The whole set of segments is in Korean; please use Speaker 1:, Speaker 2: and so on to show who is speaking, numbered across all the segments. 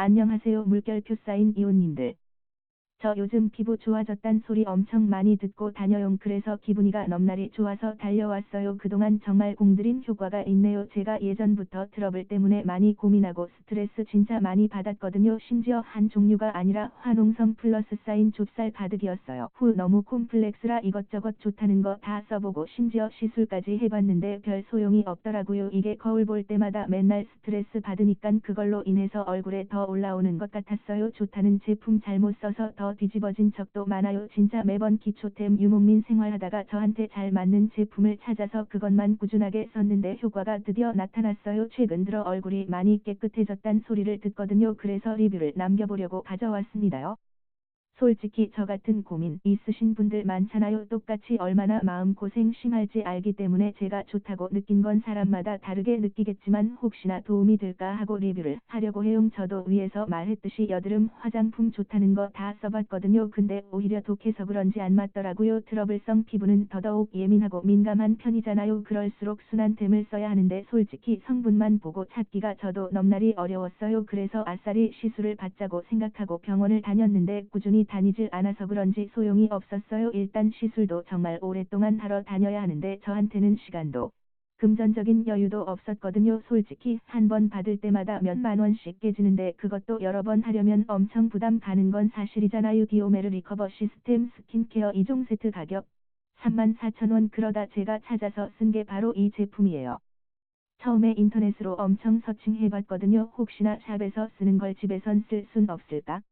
Speaker 1: 안녕하세요 물결표 쌓인 이웃님들. 저 요즘 피부 좋아졌단 소리 엄청 많이 듣고 다녀용 그래서 기분이가 넘날이 좋아서 달려왔어요. 그동안 정말 공들인 효과가 있네요. 제가 예전부터 트러블 때문에 많이 고민하고 스트레스 진짜 많이 받았거든요. 심지어 한 종류가 아니라 화농성 플러스 쌓인 좁쌀 가득이었어요. 후 너무 콤플렉스라 이것저것 좋다는 거 다 써보고 심지어 시술까지 해봤는데 별 소용이 없더라고요. 이게 거울 볼 때마다 맨날 스트레스 받으니깐 그걸로 인해서 얼굴에 더 올라오는 것 같았어요. 좋다는 제품 잘못 써서 더 뒤집어진 적도 많아요. 진짜 매번 기초템 유목민 생활하다가 저한테 잘 맞는 제품을 찾아서 그것만 꾸준하게 썼는데 효과가 드디어 나타났어요. 최근 들어 얼굴이 많이 깨끗해졌단 소리를 듣거든요. 그래서 리뷰를 남겨보려고 가져왔습니다요. 솔직히 저 같은 고민 있으신 분들 많잖아요. 똑같이 얼마나 마음고생 심할지 알기 때문에 제가 좋다고 느낀 건 사람마다 다르게 느끼겠지만 혹시나 도움이 될까 하고 리뷰를 하려고 해용 저도 위에서 말했듯이 여드름 화장품 좋다는 거 다 써봤거든요. 근데 오히려 독해서 그런지 안 맞더라고요. 트러블성 피부는 더더욱 예민하고 민감한 편이잖아요. 그럴수록 순한템을 써야 하는데 솔직히 성분만 보고 찾기가 저도 넘날이 어려웠어요. 그래서 아싸리 시술을 받자고 생각하고 병원을 다녔는데 꾸준히 다니질 않아서 그런지 소용이 없었어요. 일단 시술도 정말 오랫동안 하러 다녀야 하는데 저한테는 시간도 금전적인 여유도 없었거든요. 솔직히 한 번 받을 때마다 몇 만 원씩 깨지는데 그것도 여러 번 하려면 엄청 부담 가는 건 사실이잖아요. 디오메르 리커버 시스템 스킨케어 2종 세트 가격 34,000원 그러다 제가 찾아서 쓴 게 바로 이 제품이에요. 처음에 인터넷으로 엄청 서칭해봤거든요. 혹시나 샵에서 쓰는 걸 집에선 쓸 순 없을까?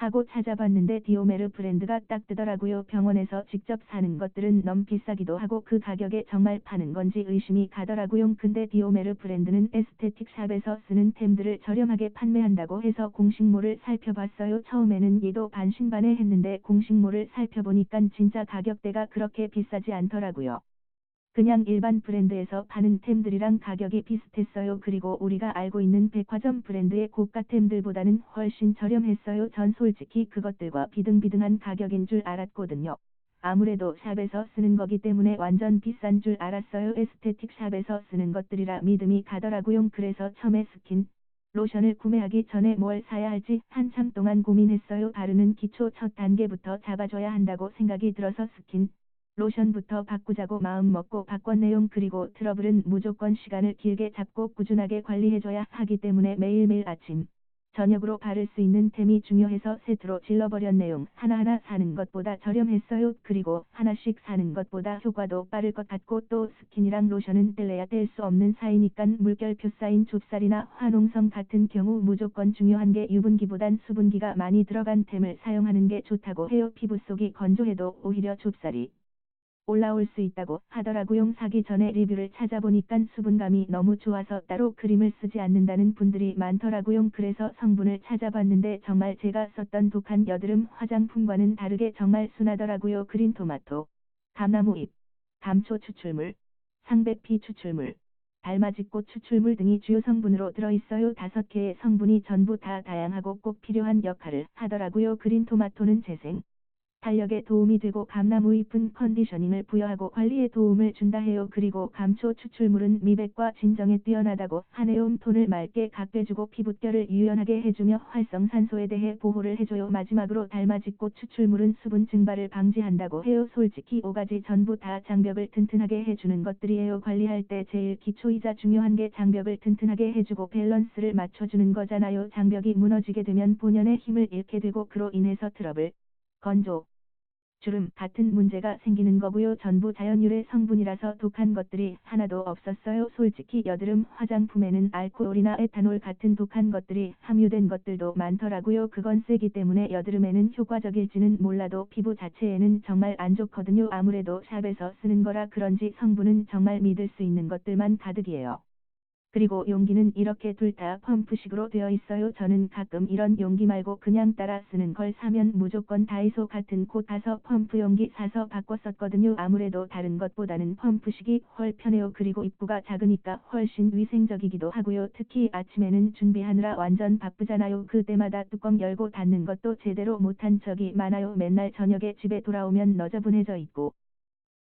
Speaker 1: 하고 찾아봤는데 디오메르 브랜드가 딱 뜨더라고요. 병원에서 직접 사는 것들은 너무 비싸기도 하고 그 가격에 정말 파는 건지 의심이 가더라고요. 근데 디오메르 브랜드는 에스테틱 샵에서 쓰는 템들을 저렴하게 판매한다고 해서 공식모를 살펴봤어요. 처음에는 얘도 반신반의 했는데 공식모를 살펴보니까 진짜 가격대가 그렇게 비싸지 않더라고요. 그냥 일반 브랜드에서 파는 템들이랑 가격이 비슷했어요. 그리고 우리가 알고 있는 백화점 브랜드의 고가 템들보다는 훨씬 저렴했어요. 전 솔직히 그것들과 비등비등한 가격인 줄 알았거든요. 아무래도 샵에서 쓰는 거기 때문에 완전 비싼 줄 알았어요. 에스테틱 샵에서 쓰는 것들이라 믿음이 가더라고요. 그래서 처음에 스킨, 로션을 구매하기 전에 뭘 사야 할지 한참 동안 고민했어요. 바르는 기초 첫 단계부터 잡아줘야 한다고 생각이 들어서 스킨, 로션부터 바꾸자고 마음 먹고 바꿨네요. 그리고 트러블은 무조건 시간을 길게 잡고 꾸준하게 관리해줘야 하기 때문에 매일매일 아침, 저녁으로 바를 수 있는 템이 중요해서 세트로 질러버렸네요. 하나하나 사는 것보다 저렴했어요. 그리고 하나씩 사는 것보다 효과도 빠를 것 같고 또 스킨이랑 로션은 뗄래야 뗄 수 없는 사이니깐 물결표 쌓인 좁쌀이나 화농성 같은 경우 무조건 중요한 게 유분기보단 수분기가 많이 들어간 템을 사용하는 게 좋다고 해요. 피부 속이 건조해도 오히려 좁쌀이 올라올 수 있다고 하더라고요. 사기 전에 리뷰를 찾아보니까 수분감이 너무 좋아서 따로 크림을 쓰지 않는다는 분들이 많더라고요. 그래서 성분을 찾아봤는데 정말 제가 썼던 독한 여드름 화장품과는 다르게 정말 순하더라고요. 그린 토마토, 감나무 잎, 감초 추출물, 상백피 추출물, 달맞이꽃 추출물 등이 주요 성분으로 들어있어요. 다섯 개의 성분이 전부 다 다양하고 꼭 필요한 역할을 하더라고요. 그린 토마토는 재생, 탄력에 도움이 되고 감나무 잎은 컨디셔닝을 부여하고 관리에 도움을 준다 해요. 그리고 감초 추출물은 미백과 진정에 뛰어나다고 하네요. 톤을 맑게 각빼주고 피부결을 유연하게 해주며 활성산소에 대해 보호를 해줘요. 마지막으로 달맞이꽃 추출물은 수분 증발을 방지한다고 해요. 솔직히 5가지 전부 다 장벽을 튼튼하게 해주는 것들이에요. 관리할 때 제일 기초이자 중요한 게 장벽을 튼튼하게 해주고 밸런스를 맞춰주는 거잖아요. 장벽이 무너지게 되면 본연의 힘을 잃게 되고 그로 인해서 트러블, 건조, 주름 같은 문제가 생기는 거고요. 전부 자연유래 성분이라서 독한 것들이 하나도 없었어요. 솔직히 여드름 화장품에는 알코올이나 에탄올 같은 독한 것들이 함유된 것들도 많더라고요. 그건 세기 때문에 여드름에는 효과적일지는 몰라도 피부 자체에는 정말 안 좋거든요. 아무래도 샵에서 쓰는 거라 그런지 성분은 정말 믿을 수 있는 것들만 가득이에요. 그리고 용기는 이렇게 둘 다 펌프식으로 되어 있어요. 저는 가끔 이런 용기 말고 그냥 따라 쓰는 걸 사면 무조건 다이소 같은 곳 가서 펌프 용기 사서 바꿨었거든요. 아무래도 다른 것보다는 펌프식이 훨 편해요. 그리고 입구가 작으니까 훨씬 위생적이기도 하고요. 특히 아침에는 준비하느라 완전 바쁘잖아요. 그때마다 뚜껑 열고 닫는 것도 제대로 못한 적이 많아요. 맨날 저녁에 집에 돌아오면 너저분해져 있고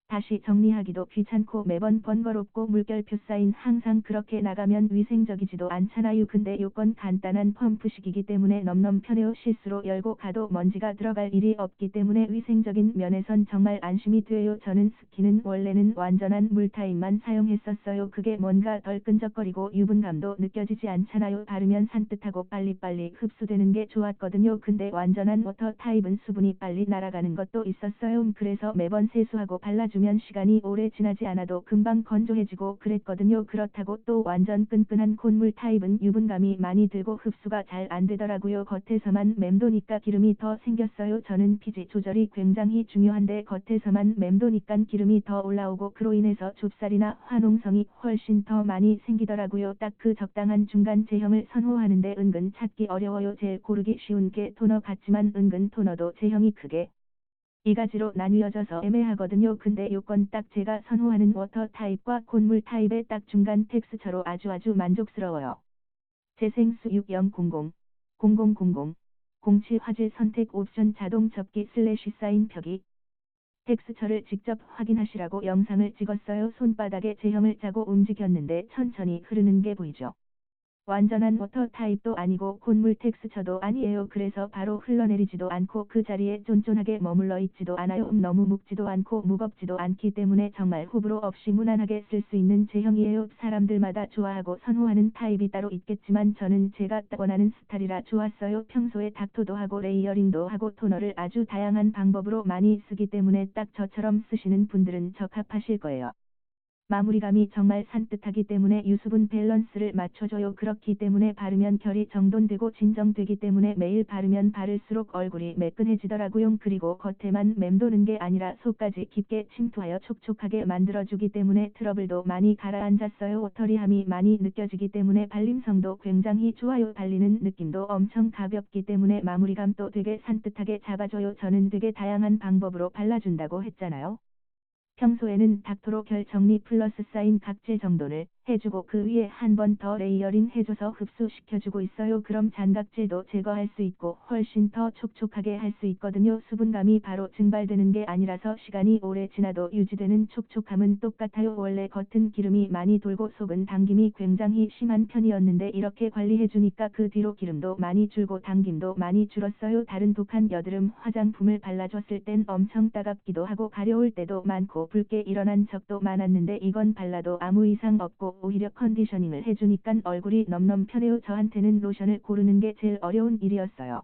Speaker 1: 다시 정리하기도 귀찮고 매번 번거롭고 물결표 사인 항상 그렇게 나가면 위생적이지도 않잖아요. 근데 요건 간단한 펌프식이기 때문에 넘넘 편해요. 실수로 열고 가도 먼지가 들어갈 일이 없기 때문에 위생적인 면에선 정말 안심이 돼요. 저는 스키는 원래는 완전한 물타입만 사용했었어요. 그게 뭔가 덜 끈적거리고 유분감도 느껴지지 않잖아요. 바르면 산뜻하고 빨리빨리 흡수되는 게 좋았거든요. 근데 완전한 워터 타입은 수분이 빨리 날아가는 것도 있었어요. 그래서 매번 세수하고 발라주 주면 시간이 오래 지나지 않아도 금방 건조해지고 그랬거든요. 그렇다고 또 완전 끈끈한 콧물 타입은 유분감이 많이 들고 흡수가 잘 안 되더라고요. 겉에서만 맴도니까 기름이 더 생겼어요. 저는 피지 조절이 굉장히 중요한데 겉에서만 맴도니까 기름이 더 올라오고 그로 인해서 좁쌀이나 화농성이 훨씬 더 많이 생기더라고요. 딱 그 적당한 중간 제형을 선호하는데 은근 찾기 어려워요. 제일 고르기 쉬운 게 토너 같지만 은근 토너도 제형이 크게 이 가지로 나뉘어져서 애매하거든요. 근데 요건 딱 제가 선호하는 워터 타입과 콧물 타입의 딱 중간 텍스처로 아주 아주 만족스러워요. 재생수 6000 0000 07 화질 선택 옵션 자동 접기 슬래시 사인 펴기 텍스처를 직접 확인하시라고 영상을 찍었어요. 손바닥에 제형을 짜고 움직였는데 천천히 흐르는 게 보이죠. 완전한 워터 타입도 아니고 콧물 텍스처도 아니에요. 그래서 바로 흘러내리지도 않고 그 자리에 쫀쫀하게 머물러 있지도 않아요. 음, 너무 묵지도 않고 무겁지도 않기 때문에 정말 호불호 없이 무난하게 쓸 수 있는 제형이에요. 사람들마다 좋아하고 선호하는 타입이 따로 있겠지만 저는 제가 원하는 스타일이라 좋았어요. 평소에 닥토도 하고 레이어링도 하고 토너를 아주 다양한 방법으로 많이 쓰기 때문에 딱 저처럼 쓰시는 분들은 적합하실 거예요. 마무리감이 정말 산뜻하기 때문에 유수분 밸런스를 맞춰줘요. 그렇기 때문에 바르면 결이 정돈되고 진정되기 때문에 매일 바르면 바를수록 얼굴이 매끈해지더라고요. 그리고 겉에만 맴도는 게 아니라 속까지 깊게 침투하여 촉촉하게 만들어주기 때문에 트러블도 많이 가라앉았어요. 오터리함이 많이 느껴지기 때문에 발림성도 굉장히 좋아요. 발리는 느낌도 엄청 가볍기 때문에 마무리감도 되게 산뜻하게 잡아줘요. 저는 되게 다양한 방법으로 발라준다고 했잖아요. 평소에는 닥토로 결 정리 플러스 사인 각질 정돈을 해주고 그 위에 한 번 더 레이어링 해줘서 흡수시켜주고 있어요. 그럼 잔각질도 제거할 수 있고 훨씬 더 촉촉하게 할 수 있거든요. 수분감이 바로 증발되는 게 아니라서 시간이 오래 지나도 유지되는 촉촉함은 똑같아요. 원래 겉은 기름이 많이 돌고 속은 당김이 굉장히 심한 편이었는데 이렇게 관리해주니까 그 뒤로 기름도 많이 줄고 당김도 많이 줄었어요. 다른 독한 여드름 화장품을 발라줬을 땐 엄청 따갑기도 하고 가려울 때도 많고 붉게 일어난 적도 많았는데 이건 발라도 아무 이상 없고 오히려 컨디셔닝을 해주니까 얼굴이 넘넘 편해요. 저한테는 로션을 고르는 게 제일 어려운 일이었어요.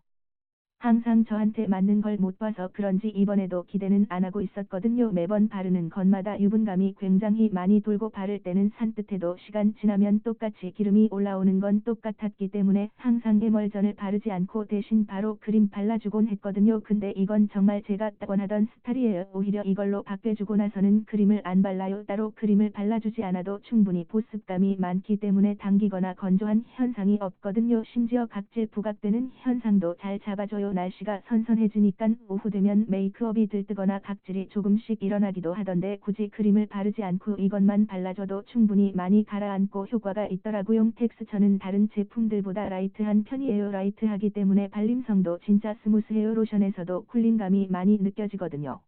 Speaker 1: 항상 저한테 맞는 걸 못 봐서 그런지 이번에도 기대는 안 하고 있었거든요. 매번 바르는 것마다 유분감이 굉장히 많이 돌고 바를 때는 산뜻해도 시간 지나면 똑같이 기름이 올라오는 건 똑같았기 때문에 항상 에멀전을 바르지 않고 대신 바로 크림 발라주곤 했거든요. 근데 이건 정말 제가 원하던 스타일이에요. 오히려 이걸로 바뀌어주고 나서는 크림을 안 발라요. 따로 크림을 발라주지 않아도 충분히 보습감이 많기 때문에 당기거나 건조한 현상이 없거든요. 심지어 각질 부각되는 현상도 잘 잡아줘요. 날씨가 선선해지니까 오후 되면 메이크업이 들뜨거나 각질이 조금씩 일어나기도 하던데 굳이 크림을 바르지 않고 이것만 발라줘도 충분히 많이 가라앉고 효과가 있더라고요. 텍스처는 다른 제품들보다 라이트한 편이에요. 라이트하기 때문에 발림성도 진짜 스무스해요. 로션에서도 쿨링감이 많이 느껴지거든요.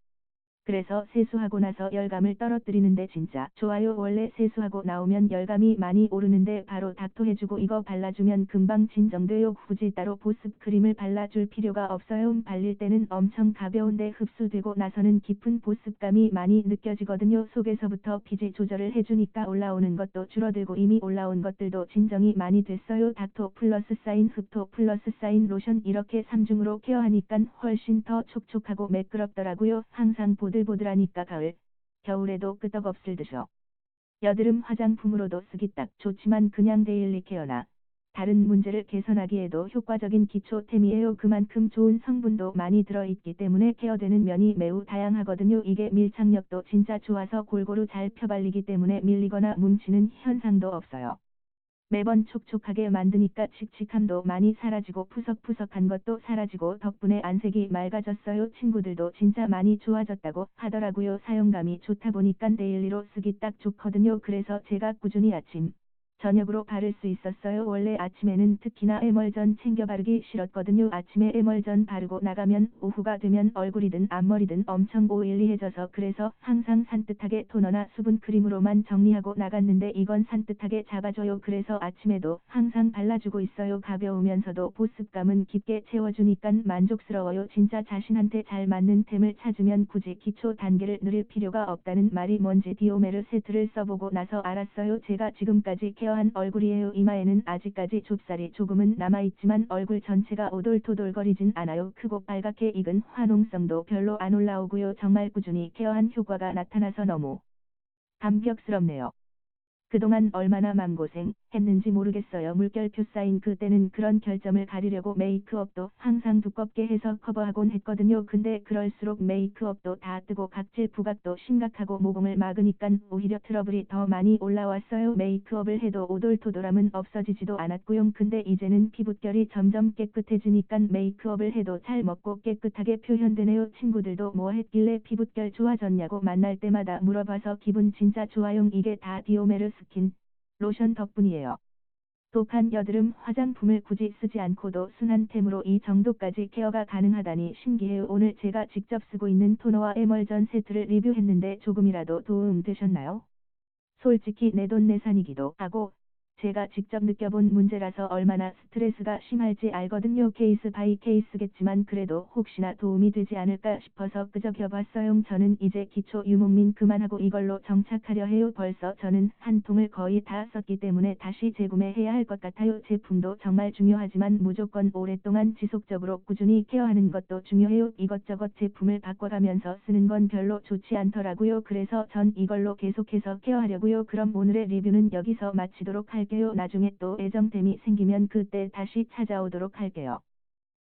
Speaker 1: 그래서 세수하고 나서 열감을 떨어뜨리는데 진짜 좋아요. 원래 세수하고 나오면 열감이 많이 오르는데 바로 닥토해주고 이거 발라주면 금방 진정돼요. 굳이 따로 보습 크림을 발라줄 필요가 없어요. 음, 발릴 때는 엄청 가벼운데 흡수되고 나서는 깊은 보습감이 많이 느껴지거든요. 속에서부터 피지 조절을 해주니까 올라오는 것도 줄어들고 이미 올라온 것들도 진정이 많이 됐어요. 닥토 플러스 사인 흡토 플러스 사인 로션 이렇게 3중으로 케어하니까 훨씬 더 촉촉하고 매끄럽더라고요. 항상 보드 보들보들하니까 가을, 겨울에도 끄떡없을 듯어. 여드름 화장품으로도 쓰기 딱 좋지만 그냥 데일리 케어나 다른 문제를 개선하기에도 효과적인 기초템이에요. 그만큼 좋은 성분도 많이 들어있기 때문에 케어되는 면이 매우 다양하거든요. 이게 밀착력도 진짜 좋아서 골고루 잘 펴발리기 때문에 밀리거나 뭉치는 현상도 없어요. 매번 촉촉하게 만드니까 칙칙함도 많이 사라지고 푸석푸석한 것도 사라지고 덕분에 안색이 맑아졌어요. 친구들도 진짜 많이 좋아졌다고 하더라고요. 사용감이 좋다 보니까 데일리로 쓰기 딱 좋거든요. 그래서 제가 꾸준히 아침, 저녁으로 바를 수 있었어요. 원래 아침에는 특히나 에멀전 챙겨 바르기 싫었거든요. 아침에 에멀전 바르고 나가면 오후가 되면 얼굴이든 앞머리든 엄청 오일리해져서 그래서 항상 산뜻하게 토너나 수분 크림으로만 정리하고 나갔는데 이건 산뜻하게 잡아줘요. 그래서 아침에도 항상 발라주고 있어요. 가벼우면서도 보습감은 깊게 채워주니깐 만족스러워요. 진짜 자신한테 잘 맞는 템을 찾으면 굳이 기초 단계를 느릴 필요가 없다는 말이 뭔지 디오메르 세트를 써보고 나서 알았어요. 제가 지금까지 케어한 얼굴이에요. 이마에는 아직까지 좁쌀이 조금은 남아있지만 얼굴 전체가 오돌토돌거리진 않아요. 크고 빨갛게 익은 화농성도 별로 안 올라오고요. 정말 꾸준히 케어한 효과가 나타나서 너무 감격스럽네요. 그동안 얼마나 맘고생 했는지 모르겠어요. 물결표 쌓인 그때는 그런 결점을 가리려고 메이크업도 항상 두껍게 해서 커버하곤 했거든요. 근데 그럴수록 메이크업도 다 뜨고 각질 부각도 심각하고 모공을 막으니깐 오히려 트러블이 더 많이 올라왔어요. 메이크업을 해도 오돌토돌함은 없어지지도 않았고요. 근데 이제는 피부결이 점점 깨끗해지니깐 메이크업을 해도 잘 먹고 깨끗하게 표현되네요. 친구들도 뭐 했길래 피부결 좋아졌냐고 만날 때마다 물어봐서 기분 진짜 좋아요. 이게 다 디오메르 스킨 로션 덕분이에요. 독한 여드름 화장품을 굳이 쓰지 않고도 순한템으로 이 정도까지 케어가 가능하다니 신기해요. 오늘 제가 직접 쓰고 있는 토너와 에멀전 세트를 리뷰했는데 조금이라도 도움 되셨나요? 솔직히 내 돈내산이기도 하고 제가 직접 느껴본 문제라서 얼마나 스트레스가 심할지 알거든요. 케이스 바이 케이스겠지만 그래도 혹시나 도움이 되지 않을까 싶어서 끄적여봤어요. 저는 이제 기초 유목민 그만하고 이걸로 정착하려 해요. 벌써 저는 한 통을 거의 다 썼기 때문에 다시 재구매해야 할 것 같아요. 제품도 정말 중요하지만 무조건 오랫동안 지속적으로 꾸준히 케어하는 것도 중요해요. 이것저것 제품을 바꿔가면서 쓰는 건 별로 좋지 않더라고요. 그래서 전 이걸로 계속해서 케어하려고요. 그럼 오늘의 리뷰는 여기서 마치도록 할게요. 나중에 또 애정템이 생기면 그때 다시 찾아오도록 할게요.